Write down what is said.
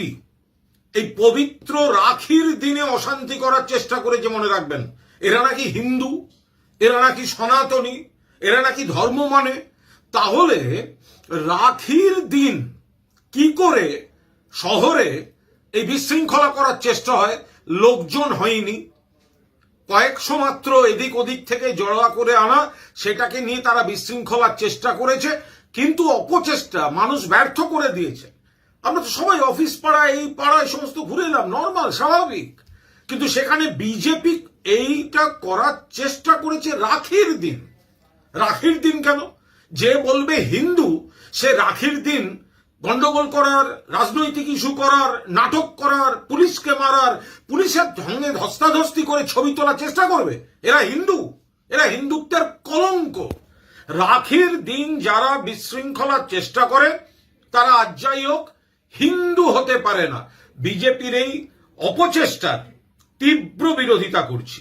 BJP এই পবিত্র রাখির দিনে অশান্তি করার চেষ্টা করেছে মনে রাখবেন, এরা নাকি হিন্দু, এরা নাকি সনাতনী, এরা নাকি ধর্ম মানে তাহলে রাখির দিন কি করে শহরে এই বিশৃঙ্খলা করার চেষ্টা হয়? লোকজন হয়নি। কয়েকশো মাত্র এদিক ওদিক থেকে জড়া করে আনা, সেটাকে নিয়ে তারা বিশৃঙ্খলার চেষ্টা করেছে, কিন্তু অপচেষ্টা মানুষ ব্যর্থ করে দিয়েছে। আমরা তো সবাই অফিস পাড়ায়, এই পাড়ায় সমস্ত ঘুরে এলাম নর্মাল স্বাভাবিক। কিন্তু সেখানে বিজেপি এইটা করার চেষ্টা করেছে রাখির দিন। রাখির দিন কেন? যে বলবে হিন্দু, সে রাখির দিন গন্ডগোল করার, রাজনৈতিক ইস্যু করার, নাটক করার, পুলিশকে মারার, পুলিশের সঙ্গে ধস্তাধস্তি করে ছবি তোলার চেষ্টা করবে। এরা হিন্দু, এরা হিন্দুত্বের কলঙ্ক। রাখির দিন যারা বিশৃঙ্খলার চেষ্টা করে, তারা আজ যাই হোক হিন্দু হতে পারে না। বিজেপির এই অপচেষ্টার তীব্র বিরোধিতা করছি।